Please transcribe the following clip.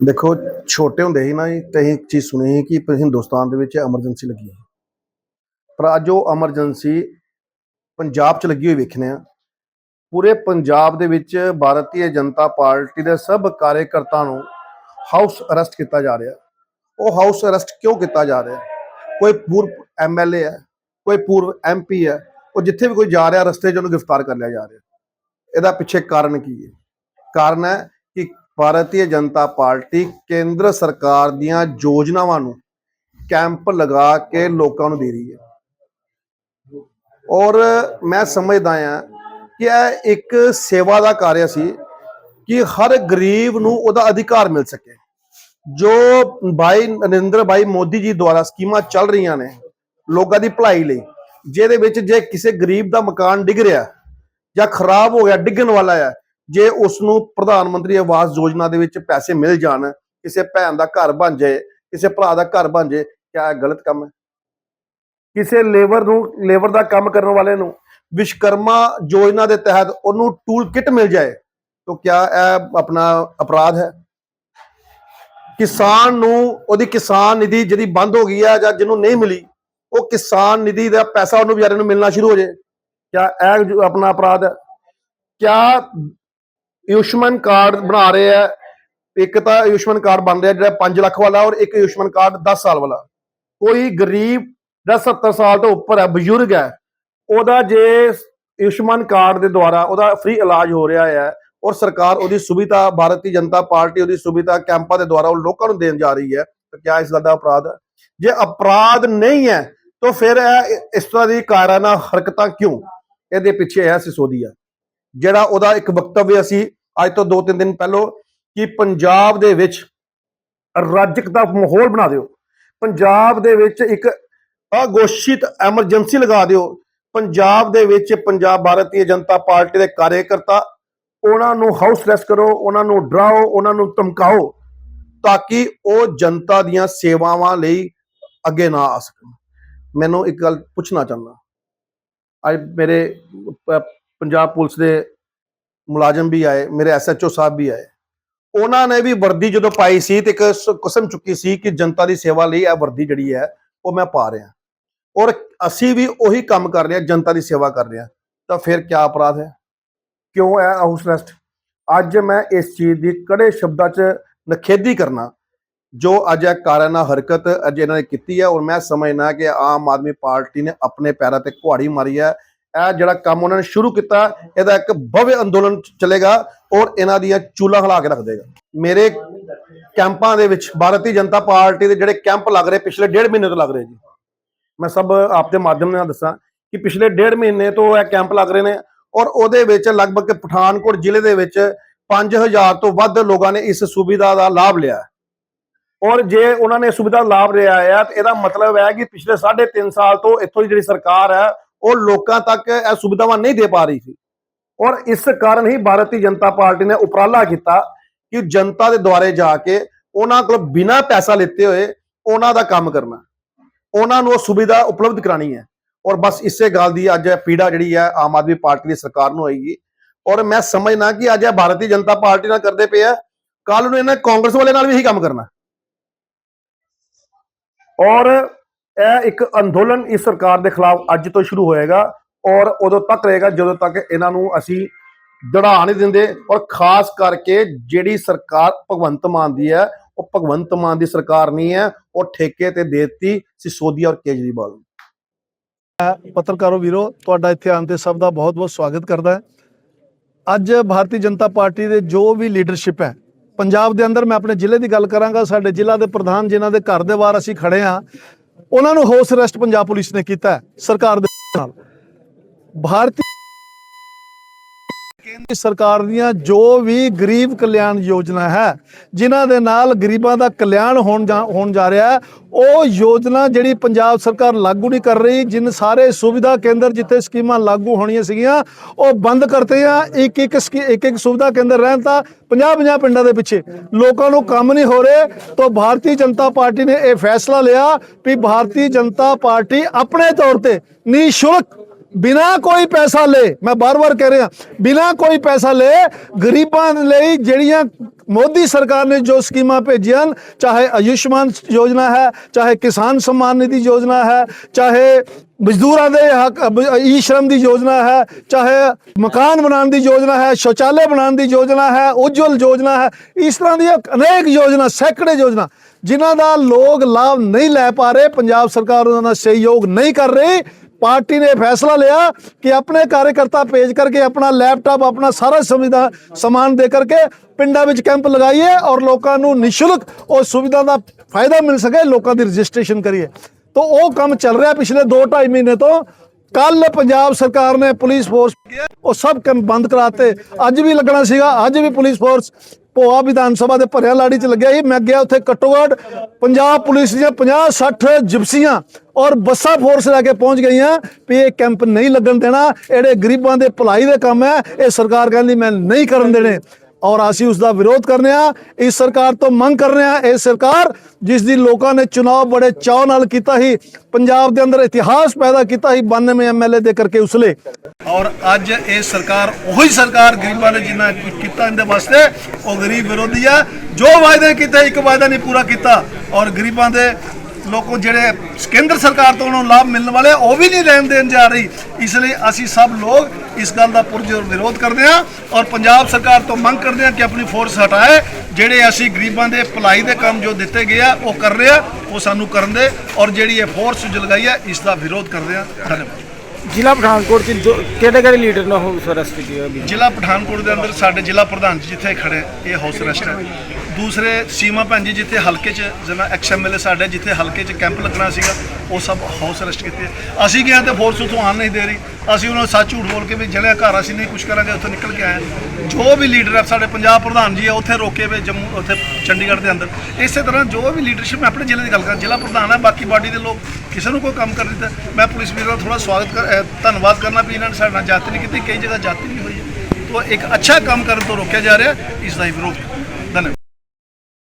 ਦੇਖੋ, ਛੋਟੇ ਹੁੰਦੇ ਸੀ ਨਾ ਜੀ, ਤੇ ਅਸੀਂ ਇੱਕ ਚੀਜ਼ ਸੁਣੀ ਸੀ ਕਿ ਹਿੰਦੁਸਤਾਨ ਦੇ ਵਿੱਚ ਐਮਰਜੈਂਸੀ ਲੱਗੀ ਹੈ ਪਰ ਅੱਜ ਉਹ ਐਮਰਜੈਂਸੀ ਪੰਜਾਬ 'ਚ ਲੱਗੀ ਹੋਈ ਵੇਖਨੇ ਆ। ਪੂਰੇ ਪੰਜਾਬ ਦੇ ਵਿੱਚ ਭਾਰਤੀ ਜਨਤਾ ਪਾਰਟੀ ਦੇ ਸਭ ਕਾਰਜਕਰਤਾ ਨੂੰ ਹਾਊਸ ਅਰੈਸਟ ਕੀਤਾ ਜਾ ਰਿਹਾ। ਉਹ ਹਾਊਸ ਅਰੈਸਟ ਕਿਉਂ ਕੀਤਾ ਜਾ ਰਿਹਾ? ਕੋਈ ਪੂਰਵ ਐਮਐਲਏ ਹੈ, ਕੋਈ ਪੂਰਵ ਐਮਪੀ ਹੈ, ਉਹ ਜਿੱਥੇ ਵੀ ਕੋਈ ਜਾ ਰਿਹਾ ਰਸਤੇ 'ਚ ਉਹਨੂੰ ਗ੍ਰਿਫਤਾਰ ਕਰ ਲਿਆ ਜਾ ਰਿਹਾ। ਇਹਦਾ ਪਿੱਛੇ ਕਾਰਨ ਕੀ ਹੈ? ਕਾਰਨ ਹੈ ਕਿ ਭਾਰਤੀ ਜਨਤਾ ਪਾਰਟੀ ਕੇਂਦਰ ਸਰਕਾਰ ਦੀਆਂ ਯੋਜਨਾਵਾਂ ਨੂੰ ਕੈਂਪ ਲਗਾ ਕੇ ਲੋਕਾਂ ਨੂੰ ਦੇ ਰਹੀ ਹੈ। ਔਰ ਮੈਂ ਸਮਝਦਾ ਆ ਕਿ ਇਹ ਇੱਕ ਸੇਵਾ ਦਾ ਕਾਰਜ ਸੀ ਕਿ ਹਰ ਗਰੀਬ ਨੂੰ ਉਹਦਾ ਅਧਿਕਾਰ ਮਿਲ ਸਕੇ। ਜੋ ਭਾਈ ਨਰਿੰਦਰ ਭਾਈ ਮੋਦੀ ਜੀ ਦੁਆਰਾ ਸਕੀਮਾਂ ਚੱਲ ਰਹੀਆਂ ਨੇ ਲੋਕਾਂ ਦੀ ਭਲਾਈ ਲਈ, ਜਿਹਦੇ ਵਿੱਚ ਜੇ ਕਿਸੇ ਗਰੀਬ ਦਾ ਮਕਾਨ ਡਿੱਗ ਰਿਹਾ ਜਾਂ ਖਰਾਬ ਹੋ ਗਿਆ, ਡਿੱਗਣ ਵਾਲਾ ਹੈ ਜੇ ਉਸ ਨੂੰ ਪ੍ਰਧਾਨ ਮੰਤਰੀ ਆਵਾਸ ਯੋਜਨਾ ਦੇ ਵਿੱਚ ਪੈਸੇ ਮਿਲ ਜਾਣ, ਕਿਸੇ ਭੈਣ ਦਾ ਘਰ ਬਣ ਜਾਏ, ਕਿਸੇ ਭਰਾ ਦਾ ਘਰ ਬਣ ਜਾਏ, ਕਿਆ ਇਹ ਗਲਤ ਕੰਮ ਹੈ? ਕਿਸੇ ਲੇਬਰ ਨੂੰ, ਲੇਬਰ ਦਾ ਕੰਮ ਕਰਨ ਵਾਲੇ ਨੂੰ ਵਿਸ਼ਕਰਮਾ ਯੋਜਨਾ ਦੇ ਤਹਿਤ ਉਹਨੂੰ ਟੂਲ ਕਿਟ ਮਿਲ ਜਾਏ, ਤਾਂ ਕਿਆ ਇਹ ਆਪਣਾ ਅਪਰਾਧ ਹੈ? ਕਿਸਾਨ ਨੂੰ, ਉਹਦੀ ਕਿਸਾਨ ਨਿਧੀ ਜਿਹੜੀ ਬੰਦ ਹੋ ਗਈ ਹੈ ਜਾਂ ਜਿਹਨੂੰ ਨਹੀਂ ਮਿਲੀ, ਉਹ ਕਿਸਾਨ ਨਿਧੀ ਦਾ ਪੈਸਾ ਉਹਨੂੰ ਵਿਚਾਰੇ ਨੂੰ ਮਿਲਣਾ ਸ਼ੁਰੂ ਹੋ ਜਾਏ। ਕਿਆ ਇਹ ਆਪਣਾ ਅਪਰਾਧ ਹੈ? ਕਿਆ ਆਯੁਸ਼ਮਾਨ ਕਾਰਡ ਬਣਾ ਰਹੇ ਆ। ਇੱਕ ਤਾਂ ਆਯੁਸ਼ਮਾਨ ਕਾਰਡ ਬਣ ਰਿਹਾ ਜਿਹੜਾ 5 ਲੱਖ ਵਾਲਾ ਔਰ ਇੱਕ ਆਯੁਸ਼ਮਾਨ ਕਾਰਡ 10 ਸਾਲ ਵਾਲਾ। ਕੋਈ ਗਰੀਬ ਜਿਹੜਾ 70 ਸਾਲ ਤੋਂ ਉੱਪਰ ਹੈ ਬਜ਼ੁਰਗ ਹੈ ਉਹਦਾ ਜੇ ਆਯੁਸ਼ਮਾਨ ਕਾਰਡ ਦੇ ਦੁਆਰਾ ਉਹਦਾ ਫ੍ਰੀ ਇਲਾਜ ਹੋ ਰਿਹਾ ਹੈ ਔਰ ਸਰਕਾਰ ਉਹਦੀ ਸੁਵਿਧਾ, ਭਾਰਤੀ ਜਨਤਾ ਪਾਰਟੀ ਉਹਦੀ ਸੁਵਿਧਾ ਕੈਂਪਾਂ ਦੇ ਦੁਆਰਾ ਉਹ ਲੋਕਾਂ ਨੂੰ ਦੇਣ ਜਾ ਰਹੀ ਹੈ, ਤਾਂ ਕਿਆ ਇਸ ਗੱਲ ਦਾ ਅਪਰਾਧ ਹੈ ਜੇ ਅਪਰਾਧ ਨਹੀਂ ਹੈ, ਤਾਂ ਫਿਰ ਇਹ ਇਸ ਤਰ੍ਹਾਂ ਦੀ ਕਾਰਾਨਾ ਹਰਕਤਾਂ ਕਿਉਂ? ਇਹਦੇ ਪਿੱਛੇ ਹੈ ਸਿਸੋਦੀਆ ਜਿਹੜਾ ਉਹਦਾ ਇੱਕ ਵਕਤਵ ਅਸੀਂ ਅੱਜ ਤੋਂ 2-3 ਦਿਨ ਪਹਿਲਾਂ ਕਿ ਪੰਜਾਬ ਦੇ ਵਿੱਚ ਰਾਜਕ ਦਾ ਮਾਹੌਲ ਬਣਾ ਦਿਓ। ਪੰਜਾਬ ਦੇ ਵਿੱਚ ਇੱਕ ਅਘੋਸ਼ਿਤ ਐਮਰਜੈਂਸੀ ਲਗਾ ਦਿਓ। ਪੰਜਾਬ ਦੇ ਵਿੱਚ ਪੰਜਾਬ ਭਾਰਤੀ ਜਨਤਾ ਪਾਰਟੀ ਦੇ ਕਾਰਜਕਰਤਾ, ਉਹਨਾਂ ਨੂੰ ਹਾਊਸ ਅਰੈਸਟ ਕਰੋ, ਉਹਨਾਂ ਨੂੰ ਡਰਾਓ, ਉਹਨਾਂ ਨੂੰ ਧਮਕਾਓ ਤਾਂ ਕਿ ਉਹ ਜਨਤਾ ਦੀਆਂ ਸੇਵਾਵਾਂ ਲਈ ਅੱਗੇ ਨਾ ਆ ਸਕਣ। ਮੈਨੂੰ ਇੱਕ ਗੱਲ ਪੁੱਛਣਾ ਚਾਹੁੰਦਾ। ਅੱਜ ਮੇਰੇ ਪੰਜਾਬ ਪੁਲਿਸ ਦੇ ਮੁਲਾਜ਼ਮ ਵੀ ਆਏ, ਮੇਰੇ ਐਸਐਚਓ ਸਾਹਿਬ ਵੀ ਆਏ। ਉਹਨਾਂ ਨੇ ਵੀ ਵਰਦੀ ਜਦੋਂ ਪਾਈ ਸੀ ਤੇ ਇੱਕ ਕਸਮ ਚੁੱਕੀ ਸੀ ਕਿ ਜਨਤਾ ਦੀ ਸੇਵਾ ਲਈ ਇਹ ਵਰਦੀ ਜਿਹੜੀ ਹੈ, ਉਹ ਮੈਂ ਪਾ ਰਿਹਾ। ਔਰ ਅਸੀਂ ਵੀ ਉਹੀ ਕੰਮ ਕਰ ਰਹੇ ਹਾਂ, ਜਨਤਾ ਦੀ ਸੇਵਾ ਕਰ ਰਹੇ ਹਾਂ। ਤਾਂ ਫਿਰ ਕੀ ਅਪਰਾਧ ਹੈ? ਕਿਉਂ ਹੈ ਹਾਊਸ ਅਰੈਸਟ ਅੱਜ ਮੈਂ ਇਸ ਚੀਜ਼ ਦੀ ਕੜੇ ਸ਼ਬਦਾਂ 'ਚ ਨਖੇਦੀ ਕਰਨਾ। ਜੋ ਅੱਜ ਇਹ ਕਾਰਾਨਾ ਹਰਕਤ ਅੱਜ ਇਹਨਾਂ ਨੇ ਕੀਤੀ ਹੈ, ਔਰ ਮੈਂ ਸਮਝਣਾ ਕਿ ਆਮ ਆਦਮੀ ਪਾਰਟੀ ਨੇ ਆਪਣੇ ਪੈਰਾਂ ਤੇ ਕੁਹਾੜੀ ਮਾਰੀ ਹੈ। ਇਹ ਜਿਹੜਾ ਕੰਮ ਉਹਨਾਂ ਨੇ ਸ਼ੁਰੂ ਕੀਤਾ, ਇਹਦਾ ਇੱਕ ਭਵਯ ਅੰਦੋਲਨ ਚੱਲੇਗਾ ਔਰ ਇਹਨਾਂ ਦੀਆਂ ਚੂਲਾ ਹਿਲਾ ਕੇ ਰੱਖ ਦੇਗਾ। ਮੇਰੇ ਕੈਂਪਾਂ ਦੇ ਵਿੱਚ ਭਾਰਤੀ ਜਨਤਾ ਪਾਰਟੀ ਦੇ ਜਿਹੜੇ ਕੈਂਪ ਲੱਗ ਰਹੇ, ਪਿਛਲੇ ਡੇਢ ਮਹੀਨੇ ਤੋਂ ਲੱਗ ਰਹੇ ਜੀ। ਮੈਂ ਸਭ ਆਪ ਦੇ ਮਾਧਿਅਮ ਨਾਲ ਦੱਸਾਂ ਕਿ ਪਿਛਲੇ ਡੇਢ ਮਹੀਨੇ ਤੋਂ ਇਹ ਕੈਂਪ ਲੱਗ ਰਹੇ ਨੇ ਔਰ ਉਹਦੇ ਵਿੱਚ ਲਗਭਗ ਪਠਾਨਕੋਟ ਜ਼ਿਲ੍ਹੇ ਦੇ ਵਿੱਚ 5000 ਤੋਂ ਵੱਧ ਲੋਕਾਂ ਨੇ ਇਸ ਸੁਵਿਧਾ ਦਾ ਲਾਭ ਲਿਆ। ਔਰ ਜੇ ਉਹਨਾਂ ਨੇ ਸੁਵਿਧਾ ਲਾਭ ਲਿਆ ਹੈ ਤਾਂ ਇਹਦਾ ਮਤਲਬ ਹੈ ਕਿ ਪਿਛਲੇ 3.5 ਸਾਲ ਤੋਂ ਇੱਥੋਂ ਦੀ ਜਿਹੜੀ ਸਰਕਾਰ ਹੈ ਉਹ ਲੋਕਾਂ ਤੱਕ ਇਹ ਸੁਵਿਧਾਵਾਂ ਨਹੀਂ ਦੇ ਪਾ ਰਹੀ ਸੀ। ਔਰ ਇਸ ਕਾਰਨ ਹੀ ਭਾਰਤੀ ਜਨਤਾ ਪਾਰਟੀ ਨੇ ਉਪਰਾਲਾ ਕੀਤਾ ਕਿ ਜਨਤਾ ਦੇ ਦੁਆਰੇ ਜਾ ਕੇ ਉਹਨਾਂ ਕੋਲ ਬਿਨਾਂ ਪੈਸਾ ਲਿੱਤੇ ਹੋਏ ਉਹਨਾਂ ਦਾ ਕੰਮ ਕਰਨਾ। ਉਹਨਾਂ ਨੂੰ ਉਹ ਸੁਵਿਧਾ ਉਪਲਬਧ ਕਰਾਣੀ ਹੈ। ਔਰ ਬਸ ਇਸੇ ਗੱਲ ਦੀ ਅੱਜ ਪੀੜਾ ਜਿਹੜੀ ਹੈ ਆਮ ਆਦਮੀ ਪਾਰਟੀ ਦੀ ਸਰਕਾਰ ਨੂੰ ਹੋਏਗੀ। ਔਰ ਮੈਂ ਸਮਝਣਾ ਕਿ ਅੱਜ ਇਹ ਭਾਰਤੀ ਜਨਤਾ ਪਾਰਟੀ ਨਾਲ ਕਰਦੇ ਪਏ ਆ। ਕੱਲ ਨੂੰ ਇਹਨਾਂ ਕਾਂਗਰਸ ਵਾਲੇ ਨਾਲ ਵੀ ਇਹੀ ਕੰਮ ਕਰਨਾ। ਔਰ ਇਹ ਇੱਕ ਅੰਦੋਲਨ ਇਸ ਸਰਕਾਰ ਦੇ ਖਿਲਾਫ ਅੱਜ ਤੋਂ ਸ਼ੁਰੂ ਹੋਏਗਾ ਔਰ ਉਦੋਂ ਤੱਕ ਰਹੇਗਾ ਜਦੋਂ ਤੱਕ ਇਹਨਾਂ ਨੂੰ ਅਸੀਂ ਦੜਾ ਨਹੀਂ ਦਿੰਦੇ ਔਰ ਖਾਸ ਕਰਕੇ ਜਿਹੜੀ ਸਰਕਾਰ ਭਗਵੰਤ ਮਾਨ ਦੀ ਹੈ, ਉਹ ਭਗਵੰਤ ਮਾਨ ਦੀ ਸਰਕਾਰ ਨਹੀਂ ਹੈ, ਉਹ ਠੇਕੇ ਤੇ ਦੇਤੀ ਸਿਸੋਦੀਆ ਔਰ ਕੇਜਰੀਵਾਲ ਨੂੰ। ਪੱਤਰਕਾਰੋ ਵੀਰੋ, ਤੁਹਾਡਾ ਇੱਥੇ ਆਉਣ ਤੇ ਸਭ ਦਾ ਬਹੁਤ-ਬਹੁਤ ਸਵਾਗਤ ਕਰਦਾ ਹੈ। ਅੱਜ ਭਾਰਤੀ ਜਨਤਾ ਪਾਰਟੀ ਦੇ ਜੋ ਵੀ ਲੀਡਰਸ਼ਿਪ ਹੈ, ਪੰਜਾਬ ਦੇ ਅੰਦਰ ਮੈਂ ਆਪਣੇ ਜ਼ਿਲ੍ਹੇ ਦੀ ਗੱਲ ਕਰਾਂਗਾ, ਸਾਡੇ ਜ਼ਿਲ੍ਹਾ ਦੇ ਪ੍ਰਧਾਨ ਜਿਨ੍ਹਾਂ ਦੇ ਘਰ ਦੇ ਬਾਹਰ ਅਸੀਂ ਖੜੇ ਹਾਂ ਉਹਨਾਂ ਨੂੰ ਹਾਊਸ ਅਰੈਸਟ ਪੰਜਾਬ ਪੁਲਿਸ ਨੇ ਕੀਤਾ ਸਰਕਾਰ ਦੇ ਨਾਲ। ਭਾਰਤੀ ਕੇਂਦਰ ਸਰਕਾਰ ਦੀਆਂ ਜੋ ਵੀ ਗਰੀਬ ਕਲਿਆਣ ਯੋਜਨਾ ਹੈ, ਜਿਨ੍ਹਾਂ ਦੇ ਨਾਲ ਗਰੀਬਾਂ ਦਾ ਕਲਿਆਣ ਹੋਣ ਹੋਣ ਜਾ ਰਿਹਾ ਹੈ, ਉਹ ਯੋਜਨਾ ਜਿਹੜੀ ਪੰਜਾਬ ਸਰਕਾਰ ਲਾਗੂ ਨਹੀਂ ਕਰ ਰਹੀ, ਜਿਨ ਸਾਰੇ ਸੁਵਿਧਾ ਕੇਂਦਰ ਜਿੱਥੇ ਸਕੀਮਾਂ ਲਾਗੂ ਹੋਣੀਆਂ ਸੀਗੀਆਂ, ਉਹ ਬੰਦ ਕਰਤੇ ਆ, ਇੱਕ ਇੱਕ ਸਕੀ- ਇੱਕ ਇੱਕ ਸੁਵਿਧਾ ਕੇਂਦਰ ਰਹਿਣ ਤਾਂ 50 50 ਪਿੰਡਾਂ ਦੇ ਪਿੱਛੇ। ਲੋਕਾਂ ਨੂੰ ਕੰਮ ਨਹੀਂ ਹੋ ਰਹੇ, ਤਾਂ ਭਾਰਤੀ ਜਨਤਾ ਪਾਰਟੀ ਨੇ ਇਹ ਫੈਸਲਾ ਲਿਆ ਵੀ ਭਾਰਤੀ ਜਨਤਾ ਪਾਰਟੀ ਆਪਣੇ ਤੌਰ ਤੇ ਨਿਸ਼ੁਲਕ ਬਿਨਾ ਕੋਈ ਪੈਸਾ ਲੈ, ਮੈਂ ਬਾਰ-ਬਾਰ ਕਹਿ ਰਿਹਾ, ਬਿਨਾ ਕੋਈ ਪੈਸਾ ਲੈ, ਗਰੀਬਾਂ ਲਈ ਜਿਹੜੀਆਂ ਮੋਦੀ ਸਰਕਾਰ ਨੇ ਜੋ ਸਕੀਮਾਂ ਭੇਜੀਆਂ ਚਾਹੇ ਆਯੁਸ਼ਮਾਨ ਯੋਜਨਾ ਹੈ, ਚਾਹੇ ਕਿਸਾਨ ਸਨਮਾਨ ਨਿਧੀ ਯੋਜਨਾ ਹੈ, ਚਾਹੇ ਮਜ਼ਦੂਰਾਂ ਦੇ ਹੱਕ ਈ ਸ਼ਰਮ ਦੀ ਯੋਜਨਾ ਹੈ, ਚਾਹੇ ਮਕਾਨ ਬਣਾਉਣ ਦੀ ਯੋਜਨਾ ਹੈ, ਸ਼ੌਚਾਲੇ ਬਣਾਉਣ ਦੀ ਯੋਜਨਾ ਹੈ, ਉਜਵਲ ਯੋਜਨਾ ਹੈ, ਇਸ ਤਰ੍ਹਾਂ ਦੀਆਂ ਅਨੇਕ ਯੋਜਨਾ, ਸੈਂਕੜੇ ਯੋਜਨਾ, ਜਿਨ੍ਹਾਂ ਦਾ ਲੋਕ ਲਾਭ ਨਹੀਂ ਲੈ ਪਾ ਰਹੇ, ਪੰਜਾਬ ਸਰਕਾਰ ਉਹਨਾਂ ਦਾ ਸਹਿਯੋਗ ਨਹੀਂ ਕਰ ਰਹੀ ਪਾਰਟੀ ਨੇ ਫੈਸਲਾ ਲਿਆ ਕਿ ਆਪਣੇ ਕਾਰਜਕਰਤਾ ਭੇਜ ਕਰਕੇ ਆਪਣਾ ਲੈਪਟਾਪ, ਆਪਣਾ ਸਾਰਾ ਸੁਵਿਧਾ, ਸਮਾਨ ਦੇ ਕਰਕੇ ਪਿੰਡਾਂ ਵਿੱਚ ਕੈਂਪ ਲਗਾਈਏ ਔਰ ਲੋਕਾਂ ਨੂੰ ਨਿਸ਼ੁਲਕ ਉਹ ਸੁਵਿਧਾ ਦਾ ਫਾਇਦਾ ਮਿਲ ਸਕੇ, ਲੋਕਾਂ ਦੀ ਰਜਿਸਟ੍ਰੇਸ਼ਨ ਕਰੀਏ। ਤਾਂ ਉਹ ਕੰਮ ਚੱਲ ਰਿਹਾ ਪਿਛਲੇ 2.5 ਮਹੀਨੇ ਤੋਂ। ਕੱਲ ਪੰਜਾਬ ਸਰਕਾਰ ਨੇ ਪੁਲਿਸ ਫੋਰਸ ਉਹ ਸਭ ਕੰਮ ਬੰਦ ਕਰਾਤੇ। ਅੱਜ ਵੀ ਲੱਗਣਾ ਸੀਗਾ, ਅੱਜ ਵੀ ਪੁਲਿਸ ਫੋਰਸ ਭੋਆ ਵਿਧਾਨ ਸਭਾ ਦੇ ਭਰਿਆ ਲਾੜੀ ਚ ਲੱਗਿਆ ਸੀ ਮੈਂ ਗਿਆ ਉੱਥੇ ਘੱਟੋ ਘੱਟ ਪੰਜਾਬ ਪੁਲਿਸ ਦੀਆਂ 50 60 ਜਿਪਸੀਆਂ ਔਰ ਬੱਸਾਂ ਫੋਰਸ ਲੈ ਕੇ ਪਹੁੰਚ ਗਈਆਂ ਵੀ ਇਹ ਕੈਂਪ ਨਹੀਂ ਲੱਗਣ ਦੇਣਾ। ਇਹੜੇ ਗਰੀਬਾਂ ਦੇ ਭਲਾਈ ਦੇ ਕੰਮ ਹੈ। ਇਹ ਸਰਕਾਰ ਕਹਿੰਦੀ ਮੈਂ ਨਹੀਂ ਕਰਨ ਦੇਣੇ। ਔਰ ਅਸੀਂ ਉਸ ਦਾ ਵਿਰੋਧ ਕਰਨੇ ਆ ਇਸ ਸਰਕਾਰ ਤੋਂ ਮੰਗ ਕਰਨੇ ਆ ਇਹ ਸਰਕਾਰ ਜਿਸ ਦੀ ਲੋਕਾਂ ਨੇ ਚੁਣਾਵ ਬੜੇ ਚਾਅ ਨਾਲ ਕੀਤਾ ਸੀ, ਪੰਜਾਬ ਦੇ ਅੰਦਰ ਇਤਿਹਾਸ ਪੈਦਾ ਕੀਤਾ ਸੀ 92 ਐਮਐਲਏ ਦੇ ਕਰਕੇ ਉਸਲੇ। ਔਰ ਅੱਜ ਇਹ ਸਰਕਾਰ, ਉਹੀ ਸਰਕਾਰ ਗਰੀਬਾਂ ਨੇ ਜਿੰਨਾ ਕੀਤਾ ਇਹਦੇ ਵਾਸਤੇ, ਉਹ ਗਰੀਬ ਵਿਰੋਧੀ ਆ। ਜੋ ਵਾਅਦੇ ਕੀਤੇ, ਇੱਕ ਵਾਅਦਾ ਨਹੀਂ ਪੂਰਾ ਕੀਤਾ। ਔਰ ਗਰੀਬਾਂ ਦੇ ਲੋਕੋ ਜਿਹੜੇ ਕੇਂਦਰ ਸਰਕਾਰ ਤੋਂ ਉਹਨਾਂ ਨੂੰ ਲਾਭ ਮਿਲਣ ਵਾਲੇ ਉਹ ਵੀ ਨਹੀਂ ਲੈਣ ਦੇਣ ਜਾ ਰਹੀ। ਇਸ ਲਈ ਅਸੀਂ ਸਭ ਲੋਕ ਇਸ ਗੱਲ ਦਾ ਪੁਰਜੋਰ ਵਿਰੋਧ ਕਰਦੇ ਹਾਂ ਔਰ ਪੰਜਾਬ ਸਰਕਾਰ ਤੋਂ ਮੰਗ ਕਰਦੇ ਹਾਂ ਕਿ ਆਪਣੀ ਫੋਰਸ ਹਟਾਏ। ਜਿਹੜੇ ਅਸੀਂ ਗਰੀਬਾਂ ਦੇ ਭਲਾਈ ਦੇ ਕੰਮ ਜੋ ਦਿੱਤੇ ਗਏ ਆ ਉਹ ਕਰ ਰਹੇ ਆ ਉਹ ਸਾਨੂੰ ਕਰਨ ਦੇ ਔਰ ਜਿਹੜੀ ਇਹ ਫੋਰਸ ਜੋ ਲਗਾਈ ਹੈ ਇਸ ਦਾ ਵਿਰੋਧ ਕਰਦੇ ਹਾਂ। ਧੰਨਵਾਦ। ਜ਼ਿਲ੍ਹਾ ਪਠਾਨਕੋਟ ਜੋ ਕਿਹੜੇ ਕਿਹੜੇ ਲੀਡਰ ਨੇ ਹਾਊਸ ਅਰੈਸਟ ਕੀਤੇ ਜ਼ਿਲ੍ਹਾ ਪਠਾਨਕੋਟ ਦੇ ਅੰਦਰ ਸਾਡੇ ਜ਼ਿਲ੍ਹਾ ਪ੍ਰਧਾਨ ਜਿੱਥੇ ਖੜੇ ਇਹ ਹਾਊਸ ਅਰੈਸਟ ਹੈ। ਦੂਸਰੇ ਸੀਮਾ ਭੈਣ ਜੀ ਜਿੱਥੇ ਹਲਕੇ 'ਚ ਜਨਾ ਐਕਸ ਐਮਐਲਏ ਸਾਡੇ ਜਿੱਥੇ ਹਲਕੇ 'ਚ ਕੈਂਪ ਲੱਗਣਾ ਸੀਗਾ, ਉਹ ਸਭ ਹਾਊਸ ਅਰੈਸਟ ਕੀਤੇ। ਅਸੀਂ ਗਏ ਤੇ ਫੋਰਸ ਉੱਥੋਂ ਆਉਣ ਨਹੀਂ ਦੇ ਰਹੀ। ਅਸੀਂ ਉਹਨਾਂ ਨੂੰ ਸੱਚ ਝੂਠ ਬੋਲ ਕੇ ਵੀ ਜਲਿਆ ਘਰ ਅਸੀਂ ਨਹੀਂ ਕੁਝ ਕਰਾਂਗੇ, ਉੱਥੋਂ ਨਿਕਲ ਕੇ ਆਏ। ਜੋ ਵੀ ਲੀਡਰ ਹੈ ਸਾਡੇ ਪੰਜਾਬ ਪ੍ਰਧਾਨ ਜੀ ਆ, ਉੱਥੇ ਰੋਕੇ ਵੇ ਜੰਮੂ, ਉੱਥੇ ਚੰਡੀਗੜ੍ਹ ਦੇ ਅੰਦਰ। ਇਸੇ ਤਰ੍ਹਾਂ ਜੋ ਵੀ ਲੀਡਰਸ਼ਿਪ ਮੈਂ ਆਪਣੇ ਜ਼ਿਲ੍ਹੇ ਦੀ ਗੱਲ ਕਰਾਂ, ਜ਼ਿਲ੍ਹਾ ਪ੍ਰਧਾਨ ਹੈ ਬਾਕੀ ਬਾਡੀ ਦੇ ਲੋਕ ਕਿਸੇ ਨੂੰ ਕੋਈ ਕੰਮ ਕਰ ਦਿੱਤਾ। ਮੈਂ ਪੁਲਿਸ ਵੀਰਾਂ ਦਾ ਥੋੜਾ ਸਵਾਗਤ ਕਰ ਧੰਨਵਾਦ ਕਰਨਾ ਵੀ ਇਹਨਾਂ ਨੇ ਸਾਡੇ ਨਾਲ ਜਾਤੀ ਨਹੀਂ ਕੀਤੀ, ਕਈ ਜਗ੍ਹਾ ਜਾਤੀ ਨਹੀਂ ਹੋਈ। ਹੈ ਤੋ ਇੱਕ ਅੱਛਾ ਕੰਮ ਕਰਨ ਤੋਂ ਰੋਕਿਆ ਜਾ ਰਿਹਾ, ਇਸ ਦਾ ਹੀ ਵਿਰੋਧ।